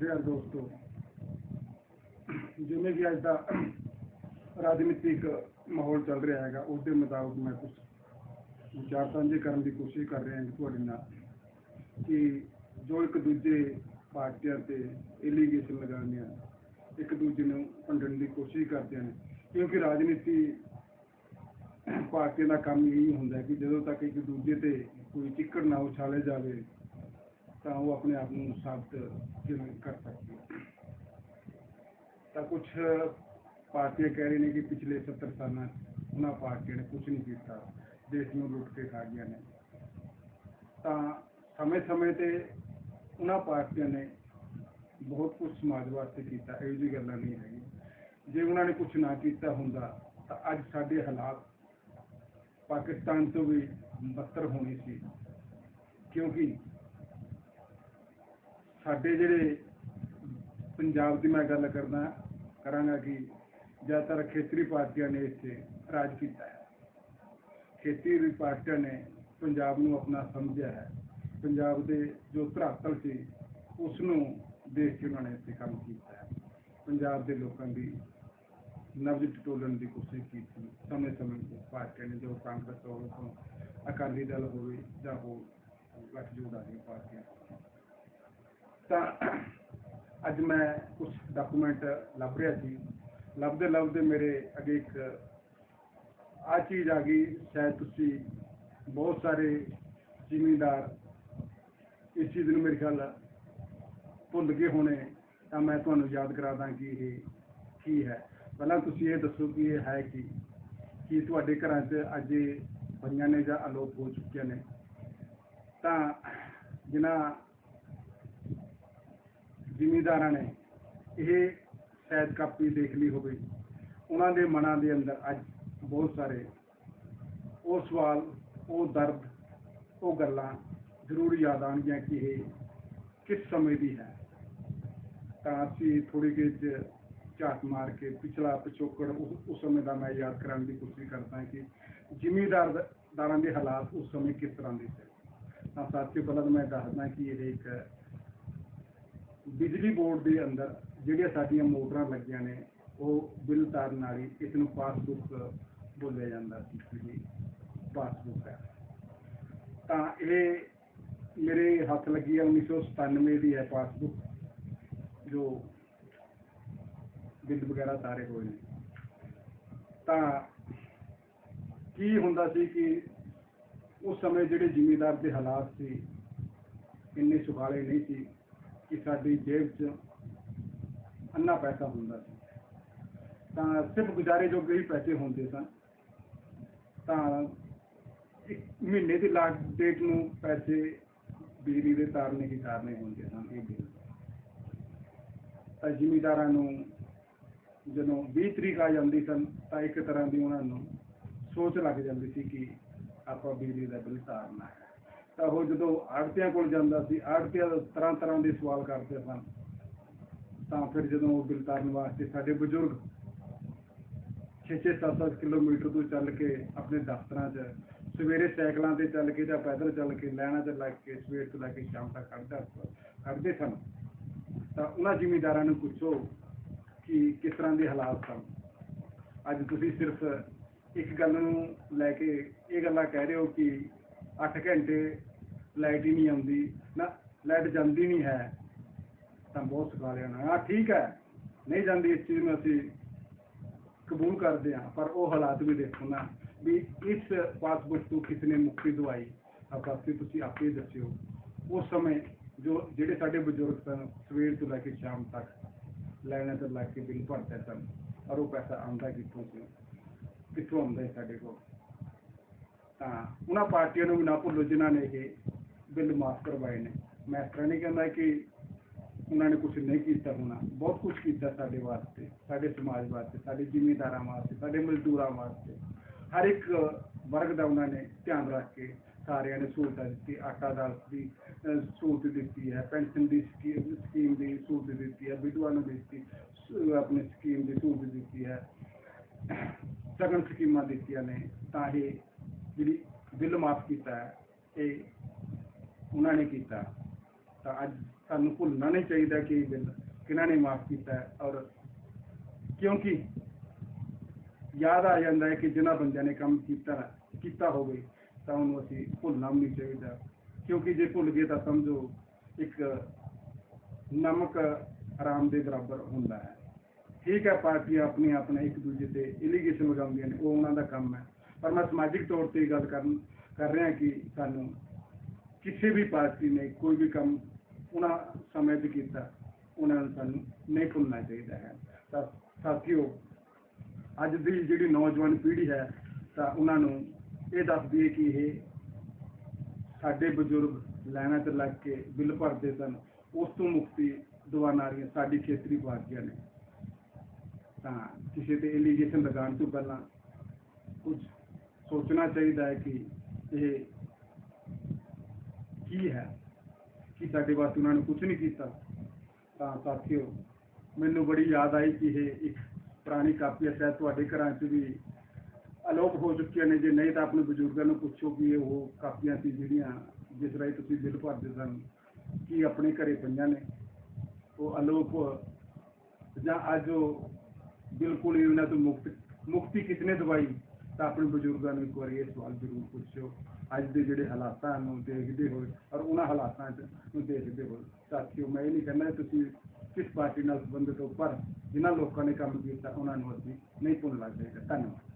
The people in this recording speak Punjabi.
ਸ੍ਰੀ ਦੋਸਤੋ। ਜਿਵੇਂ ਕਿ ਅੱਜ ਦਾ ਰਾਜਨੀਤਿਕ ਮਾਹੌਲ ਚੱਲ ਰਿਹਾ ਹੈਗਾ, ਉਸ ਦੇ ਮੁਤਾਬਕ ਮੈਂ ਕੁਝ ਵਿਚਾਰ ਸਾਂਝੇ ਕਰਨ ਦੀ ਕੋਸ਼ਿਸ਼ ਕਰ ਰਿਹਾ ਹਾਂ ਤੁਹਾਡੇ ਨਾਲ ਕਿ ਜੋ ਇੱਕ ਦੂਜੇ ਪਾਰਟੀਆਂ ਤੇ ਐਲੀਗੇਸ਼ਨ ਲਗਾਉਂਦੇ ਆ, ਇੱਕ ਦੂਜੇ ਨੂੰ ਭੰਡਣ ਦੀ ਕੋਸ਼ਿਸ਼ ਕਰਦੇ ਨੇ। ਕਿਉਂਕਿ ਰਾਜਨੀਤੀ ਪਾਰਟੀਆਂ ਦਾ ਕੰਮ ਇਹੀ ਹੁੰਦਾ ਕਿ ਜਦੋਂ ਤੱਕ ਇੱਕ ਦੂਜੇ ਤੇ ਕੋਈ ਚਿੱਕੜ ਨਾ ਉਛਾਲੇ ਜਾਵੇ ਤਾਂ ਉਹ ਆਪਣੇ ਆਪ ਨੂੰ ਸਾਬਤ ਕਿਵੇਂ ਕਰ ਸਕਦੀ ਤਾਂ ਕੁਝ ਪਾਰਟੀਆਂ ਕਹਿ ਰਹੀ ਨੇ ਕਿ ਪਿਛਲੇ 70 ਸਾਲਾਂ 'ਚ ਉਹਨਾਂ ਪਾਰਟੀਆਂ ਨੇ ਕੁਝ ਨਹੀਂ ਕੀਤਾ, ਦੇਸ਼ ਨੂੰ ਲੁੱਟ ਕੇ ਖਾ ਗਈਆਂ ਨੇ। ਤਾਂ ਸਮੇਂ-ਸਮੇਂ ਤੇ ਉਹਨਾਂ ਪਾਰਟੀਆਂ ਨੇ ਬਹੁਤ ਕੁਝ ਸਮਾਜ ਵਾਸਤੇ ਕੀਤਾ, ਇਹੋ ਜਿਹੀ ਗੱਲਾਂ ਨਹੀਂ ਹੈਗੀ ਜੇ ਉਹਨਾਂ ਨੇ ਕੁਝ ਨਾ ਕੀਤਾ ਹੁੰਦਾ, ਤਾਂ ਅੱਜ ਸਾਡੇ ਹਾਲਾਤ ਪਾਕਿਸਤਾਨ ਤੋਂ ਵੀ ਬੱਤਰ ਹੋਣੀ ਸੀ। ਕਿਉਂਕਿ ਸਾਡੇ ਜਿਹੜੇ ਪੰਜਾਬ ਦੀ ਮੈਂ ਗੱਲ ਕਰਦਾ ਕਰਾਂਗਾ ਕਿ ਜ਼ਿਆਦਾਤਰ ਖੇਤਰੀ ਪਾਰਟੀਆਂ ਨੇ ਇੱਥੇ ਰਾਜ ਕੀਤਾ ਹੈ। ਖੇਤਰੀ ਪਾਰਟੀਆਂ ਨੇ ਪੰਜਾਬ ਨੂੰ ਆਪਣਾ ਸਮਝਿਆ ਹੈ। ਪੰਜਾਬ ਦੇ ਜੋ ਧਰਾਤਲ ਸੀ ਉਸ ਨੂੰ ਦੇਖ ਕੇ ਉਹਨਾਂ ਨੇ ਇੱਥੇ ਕੰਮ ਕੀਤਾ ਹੈ। ਪੰਜਾਬ ਦੇ ਲੋਕਾਂ ਦੀ ਨਬਜ਼ ਟੋਲਣ ਦੀ ਕੋਸ਼ਿਸ਼ ਕੀਤੀ। ਸਮੇਂ ਸਮੇਂ ਤੇ ਪਾਰਟੀਆਂ ਨੇ, ਜੋ ਕਾਂਗਰਸ ਹੋਵੇ ਤੋਂ ਅਕਾਲੀ ਦਲ ਹੋਵੇ ਜਾਂ ਹੋਰ ਗੱਠਜੋੜ ਵਾਲੀਆਂ ਪਾਰਟੀਆਂ ਤਾਂ ਅੱਜ ਮੈਂ ਕੁਝ ਡਾਕੂਮੈਂਟ ਲੱਭ ਰਿਹਾ ਸੀ। ਲੱਭਦੇ ਲੱਭਦੇ ਮੇਰੇ ਅੱਗੇ ਇੱਕ ਆ ਚੀਜ਼ ਆ ਗਈ, ਸ਼ਾਇਦ ਤੁਸੀਂ ਬਹੁਤ ਸਾਰੇ ਜ਼ਿਮੀਂਦਾਰ ਇਸ ਚੀਜ਼ ਨੂੰ ਮੇਰੇ ਖਿਆਲ ਭੁੱਲ ਗਏ ਹੋਣੇ, ਤਾਂ ਮੈਂ ਤੁਹਾਨੂੰ ਯਾਦ ਕਰਾ ਦਾਂ ਕਿ ਇਹ ਕੀ ਹੈ। ਪਹਿਲਾਂ ਤੁਸੀਂ ਇਹ ਦੱਸੋ ਕਿ ਇਹ ਹੈ ਕੀ? ਕੀ ਤੁਹਾਡੇ ਘਰਾਂ 'ਚ ਅੱਜ ਇਹ ਪਈਆਂ ਨੇ ਜਾਂ ਅਲੋਪ ਹੋ ਚੁੱਕੀਆਂ ਨੇ? ਤਾਂ ਜਿਨ੍ਹਾਂ ਜ਼ਿਮੀਂਦਾਰਾਂ ਨੇ ਇਹ ਸ਼ਾਇਦ ਕਾਪੀ ਦੇਖ ਲਈ ਹੋਵੇ। ਉਹਨਾਂ ਦੇ ਮਨਾਂ ਦੇ ਅੰਦਰ ਅੱਜ ਬਹੁਤ ਸਾਰੇ ਉਹ ਸਵਾਲ, ਉਹ ਦਰਦ, ਉਹ ਗੱਲਾਂ ਜ਼ਰੂਰ ਯਾਦ ਆਉਣਗੀਆਂ ਕਿ ਇਹ ਕਿਸ ਸਮੇਂ ਦੀ ਹੈ। ਤਾਂ ਅਸੀਂ ਥੋੜੀ ਜਿਹੀ ਝਾਤ ਮਾਰ ਕੇ ਪਿਛਲਾ ਪਿਛੋਕੜ ਉਸ ਉਸ ਸਮੇਂ ਦਾ ਮੈਂ ਯਾਦ ਕਰਾਉਣ ਦੀ ਕੋਸ਼ਿਸ਼ ਕਰਦਾ ਕਿ ਜ਼ਿਮੀਂਦਾਰ ਦਾਰਾਂ ਦੇ ਹਾਲਾਤ ਉਸ ਸਮੇਂ ਕਿਸ ਤਰ੍ਹਾਂ ਦੇ ਸੀ। ਤਾਂ ਸਾਥੀਓ ਪਹਿਲਾਂ ਤਾਂ ਮੈਂ ਦੱਸਦਾ ਕਿ ਇਹ ਇੱਕ ਬਿਜਲੀ ਬੋਰਡ ਦੇ ਅੰਦਰ ਜਿਹੜੀਆਂ ਸਾਡੀਆਂ ਮੋਟਰਾਂ ਲੱਗੀਆਂ ਨੇ, ਉਹ ਬਿੱਲ ਤਾਰਨ ਵਾਲੀ ਇਸ ਨੂੰ ਪਾਸਬੁੱਕ ਬੋਲਿਆ ਜਾਂਦਾ ਸੀ ਜਿਹੜੀ ਪਾਸਬੁੱਕ ਹੈ। ਤਾਂ ਇਹ ਮੇਰੇ ਹੱਥ ਲੱਗੀ ਹੈ 1997 ਦੀ ਹੈ ਪਾਸਬੁੱਕ, ਜੋ ਬਿੱਲ ਵਗੈਰਾ ਤਾਰੇ ਹੋਏ ਨੇ। ਤਾਂ ਕੀ ਹੁੰਦਾ ਸੀ ਕਿ ਉਸ ਸਮੇਂ ਜਿਹੜੇ ਜ਼ਿਮੀਂਦਾਰ ਦੇ ਹਾਲਾਤ ਸੀ, ਇੰਨੇ ਸੁਖਾਲੇ ਨਹੀਂ ਸੀ ਕਿ ਸਾਡੀ ਜੇਬ 'ਚ ਅੰਨਾ ਪੈਸਾ ਹੁੰਦਾ ਸੀ। ਤਾਂ ਸਿਰਫ ਗੁਜ਼ਾਰੇ ਜੋਗੇ ਹੀ ਪੈਸੇ ਹੁੰਦੇ ਸਨ। ਤਾਂ ਇੱਕ ਮਹੀਨੇ ਦੀ ਲਾਸਟ ਡੇਟ ਨੂੰ ਪੈਸੇ ਬਿਜਲੀ ਦੇ ਤਾਰਨੇ ਹੀ ਤਾਰਨੇ ਹੁੰਦੇ ਸਨ, ਇਹ ਬਿੱਲ। ਤਾਂ ਜ਼ਿਮੀਦਾਰਾਂ ਨੂੰ ਜਦੋਂ 20 ਤਰੀਕ ਆ ਜਾਂਦੀ ਸਨ, ਤਾਂ ਇੱਕ ਤਰ੍ਹਾਂ ਦੀ ਉਹਨਾਂ ਨੂੰ ਸੋਚ ਲੱਗ ਜਾਂਦੀ ਸੀ ਕਿ ਆਪਾਂ ਬਿਜਲੀ ਦਾ ਬਿੱਲ ਤਾਰਨਾ ਹੈ। ਤਾਂ ਉਹ ਜਦੋਂ ਆੜਤੀਆਂ ਕੋਲ ਜਾਂਦਾ ਸੀ ਆੜਤੀਆਂ ਤਰ੍ਹਾਂ ਤਰ੍ਹਾਂ ਦੇ ਸਵਾਲ ਕਰਦੇ ਸਨ। ਤਾਂ ਫਿਰ ਜਦੋਂ ਉਹ ਬਿੱਲ ਤਾਰਨ ਵਾਸਤੇ ਸਾਡੇ ਬਜ਼ੁਰਗ 6-6 7-7 ਕਿਲੋਮੀਟਰ ਤੋਂ ਚੱਲ ਕੇ ਆਪਣੇ ਦਫ਼ਤਰਾਂ 'ਚ, ਸਵੇਰੇ ਸਾਈਕਲਾਂ ਤੇ ਚੱਲ ਕੇ ਜਾਂ ਪੈਦਲ ਚੱਲ ਕੇ ਲੈਣਾ 'ਚ ਲੱਗ ਕੇ, ਸਵੇਰ ਤੋਂ ਲੈ ਕੇ ਸ਼ਾਮ ਤੱਕ ਖੜਦਾ ਖੜਦੇ ਸਨ। ਤਾਂ ਉਹਨਾਂ ਜ਼ਿਮੀਂਦਾਰਾਂ ਨੂੰ ਪੁੱਛੋ ਕਿ ਕਿਸ ਤਰ੍ਹਾਂ ਦੇ ਹਾਲਾਤ ਸਨ। ਅੱਜ ਤੁਸੀਂ ਸਿਰਫ ਇੱਕ ਗੱਲ ਨੂੰ ਲੈ ਕੇ ਇਹ ਗੱਲਾਂ ਕਹਿ ਰਹੇ ਹੋ ਕਿ 8 ਘੰਟੇ ਲਾਈਟ ਹੀ ਨਹੀਂ ਆਉਂਦੀ। ਨਾ, ਲਾਈਟ ਜਾਂਦੀ ਨਹੀਂ ਹੈ। ਤਾਂ ਬਹੁਤ ਸੁਖਾ ਲਿਆ ਨਾ। ਠੀਕ ਹੈ। ਨਹੀਂ ਜਾਂਦੀ ਇਸ ਚੀਜ਼ ਨੂੰ ਅਸੀਂ ਕਬੂਲ ਕਰਦੇ ਹਾਂ, ਪਰ ਉਹ ਹਾਲਾਤ ਵੀ ਦੇਖੋ ਨਾ, ਵੀ ਇਸ ਪਾਸਬੁੱਕ ਤੋਂ ਕਿਸ ਮੁਕਤੀ ਦਵਾਈ। ਆਪਾਂ ਫਿਰ ਤੁਸੀਂ ਆਪੇ ਦੱਸਿਓ। ਉਸ ਸਮੇਂ ਜੋ ਜਿਹੜੇ ਸਾਡੇ ਬਜ਼ੁਰਗ ਸਨ, ਸਵੇਰ ਤੋਂ ਲੈ ਕੇ ਸ਼ਾਮ ਤੱਕ ਲੈਣੇ ਤੇ ਲੱਗ ਕੇ ਬਿੱਲ ਭਰਦੇ ਸਨ, ਔਰ ਉਹ ਪੈਸਾ ਆਉਂਦਾ ਕਿੱਥੋਂ ਸੀ? ਕਿੱਥੋਂ ਆਉਂਦਾ ਸਾਡੇ ਕੋਲ? ਤਾਂ ਉਹਨਾਂ ਪਾਰਟੀਆਂ ਨੂੰ ਵੀ ਨਾ ਭੁੱਲੋ ਜਿਨ੍ਹਾਂ ਨੇ ਇਹ ਬਿੱਲ ਮਾਫ ਕਰਵਾਏ ਨੇ। ਮੈਂ ਇਸ ਤਰ੍ਹਾਂ ਨਹੀਂ ਕਹਿੰਦਾ ਕਿ ਉਹਨਾਂ ਨੇ ਕੁਝ ਨਹੀਂ ਕੀਤਾ ਹੋਣਾ। ਬਹੁਤ ਕੁਝ ਕੀਤਾ ਸਾਡੇ ਵਾਸਤੇ, ਸਾਡੇ ਸਮਾਜ ਵਾਸਤੇ, ਸਾਡੇ ਜ਼ਿਮੀਂਦਾਰਾਂ ਵਾਸਤੇ, ਸਾਡੇ ਮਜ਼ਦੂਰਾਂ ਵਾਸਤੇ। ਹਰ ਇੱਕ ਵਰਗ ਦਾ ਉਹਨਾਂ ਨੇ ਧਿਆਨ ਰੱਖ ਕੇ ਸਾਰਿਆਂ ਨੇ ਸਹੂਲਤਾਂ ਦਿੱਤੀ ਆਟਾ ਦਾਲ ਦੀ ਸਹੂਲਤ ਦਿੱਤੀ ਹੈ, ਪੈਨਸ਼ਨ ਦੀ ਸਕੀਮ ਸਕੀਮ ਦੀ ਸਹੂਲਤ ਦਿੱਤੀ ਹੈ, ਵਿਧਵਾ ਨੂੰ ਦਿੱਤੀ ਆਪਣੀ ਸਕੀਮ ਦੀ ਸਹੂਲਤ ਦਿੱਤੀ ਹੈ। ਸਗਨ ਸਕੀਮਾਂ ਦਿੱਤੀਆਂ ਨੇ ਤਾਂ ਇਹ ਜਿਹੜੀ ਬਿੱਲ ਮਾਫ ਕੀਤਾ ਹੈ, ਇਹ ਉਹਨਾਂ ਨੇ ਕੀਤਾ। ਤਾਂ ਅੱਜ ਸਾਨੂੰ ਭੁੱਲਣਾ ਨਹੀਂ ਚਾਹੀਦਾ ਕਿ ਬਿੱਲ ਕਿਹਨਾਂ ਨੇ ਮਾਫ ਕੀਤਾ ਔਰ ਕਿਉਂਕਿ ਯਾਦ ਆ ਜਾਂਦਾ ਹੈ ਕਿ ਜਿਨ੍ਹਾਂ ਬੰਦਿਆਂ ਨੇ ਕੰਮ ਕੀਤਾ ਕੀਤਾ ਹੋਵੇ, ਤਾਂ ਉਹਨੂੰ ਅਸੀਂ ਭੁੱਲਣਾ ਵੀ ਨਹੀਂ ਚਾਹੀਦਾ। ਕਿਉਂਕਿ ਜੇ ਭੁੱਲ ਗਏ ਤਾਂ ਸਮਝੋ ਇੱਕ ਨਮਕ ਹਰਾਮ ਦੇ ਬਰਾਬਰ ਹੁੰਦਾ ਹੈ। ਠੀਕ ਹੈ, ਪਾਰਟੀਆਂ ਆਪਣੀ ਆਪਣੇ ਇੱਕ ਦੂਜੇ ਤੇ ਇਲੀਗੇਸ਼ਨ ਲਗਾਉਂਦੀਆਂ ਨੇ, ਉਹ ਉਹਨਾਂ ਦਾ ਕੰਮ ਹੈ। ਪਰ ਮੈਂ ਸਮਾਜਿਕ ਤੌਰ ਤੇ ਗੱਲ ਕਰਨ ਕਰ ਰਿਹਾ ਕਿ ਸਾਨੂੰ ਕਿਸੇ ਵੀ ਪਾਰਟੀ ਨੇ ਕੋਈ ਵੀ ਕੰਮ ਉਹਨਾਂ ਸਮੇਂ 'ਚ ਕੀਤਾ, ਉਹਨਾਂ ਨੂੰ ਸਾਨੂੰ ਨਹੀਂ ਭੁੱਲਣਾ ਚਾਹੀਦਾ ਹੈ। ਤਾਂ ਸਾਥੀਓ, ਅੱਜ ਦੀ ਜਿਹੜੀ ਨੌਜਵਾਨ ਪੀੜ੍ਹੀ ਹੈ, ਤਾਂ ਉਹਨਾਂ ਨੂੰ ਇਹ ਦੱਸਦੀ ਹੈ ਕਿ ਇਹ ਸਾਡੇ ਬਜ਼ੁਰਗ ਲਾਈਨਾਂ 'ਚ ਲੱਗ ਕੇ ਬਿੱਲ ਭਰਦੇ ਸਨ, ਉਸ ਤੋਂ ਮੁਕਤੀ ਦਿਵਾਉਣ ਵਾਲੀਆਂ ਸਾਡੀ ਖੇਤਰੀ ਪਾਰਟੀਆਂ ਨੇ। ਤਾਂ ਕਿਸੇ ਤੇ ਐਲੀਗੇਸ਼ਨ ਲਗਾਉਣ ਤੋਂ ਪਹਿਲਾਂ ਕੁਝ ਸੋਚਣਾ ਚਾਹੀਦਾ ਹੈ ਕਿ ਇਹ ਕੀ ਹੈ ਕਿ ਸਾਡੇ ਵਾਸਤੇ ਉਹਨਾਂ ਨੇ ਕੁਝ ਨਹੀਂ ਕੀਤਾ ਤਾਂ ਸਾਥੀਓ ਮੈਨੂੰ ਬੜੀ ਯਾਦ ਆਈ ਕਿ ਇਹ ਇੱਕ ਪੁਰਾਣੀ ਕਾਪੀ ਹੈ ਸ਼ਾਇਦ ਤੁਹਾਡੇ ਘਰਾਂ 'ਚ ਵੀ ਅਲੋਪ ਹੋ ਚੁੱਕੀਆਂ ਨੇ ਜੇ ਨਹੀਂ ਤਾਂ ਆਪਣੇ ਬਜ਼ੁਰਗਾਂ ਨੂੰ ਪੁੱਛੋ ਕਿ ਇਹ ਉਹ ਕਾਪੀਆਂ ਸੀ ਜਿਹੜੀਆਂ ਜਿਸ ਰਾਹੀਂ ਤੁਸੀਂ ਬਿੱਲ ਭਰਦੇ ਸਨ ਕੀ ਆਪਣੇ ਘਰੇ ਪਈਆਂ ਨੇ ਉਹ ਅਲੋਪ ਜਾਂ ਅੱਜ ਉਹ ਬਿਲਕੁਲ ਹੀ ਉਹਨਾਂ ਤੋਂ ਮੁਕਤ ਮੁਕਤੀ ਕਿਸਨੇ ਦਵਾਈ ਤਾਂ ਆਪਣੇ ਬਜ਼ੁਰਗਾਂ ਨੂੰ ਇੱਕ ਵਾਰੀ ਇਹ ਸਵਾਲ ਜ਼ਰੂਰ ਪੁੱਛੋ ਅੱਜ ਦੇ ਜਿਹੜੇ ਹਾਲਾਤਾਂ ਨੂੰ ਦੇਖਦੇ ਹੋਏ ਔਰ ਉਹਨਾਂ ਹਾਲਾਤਾਂ 'ਚ ਨੂੰ ਦੇਖਦੇ ਹੋਏ। ਸਾਥੀਓ, ਮੈਂ ਇਹ ਨਹੀਂ ਕਹਿੰਦਾ ਤੁਸੀਂ ਕਿਸ ਪਾਰਟੀ ਨਾਲ ਸੰਬੰਧਿਤ ਹੋ, ਪਰ ਜਿਨ੍ਹਾਂ ਲੋਕਾਂ ਨੇ ਕੰਮ ਕੀਤਾ, ਉਹਨਾਂ ਨੂੰ ਅਸੀਂ ਨਹੀਂ ਭੁੱਲਣਾ ਚਾਹੀਦਾ। ਧੰਨਵਾਦ।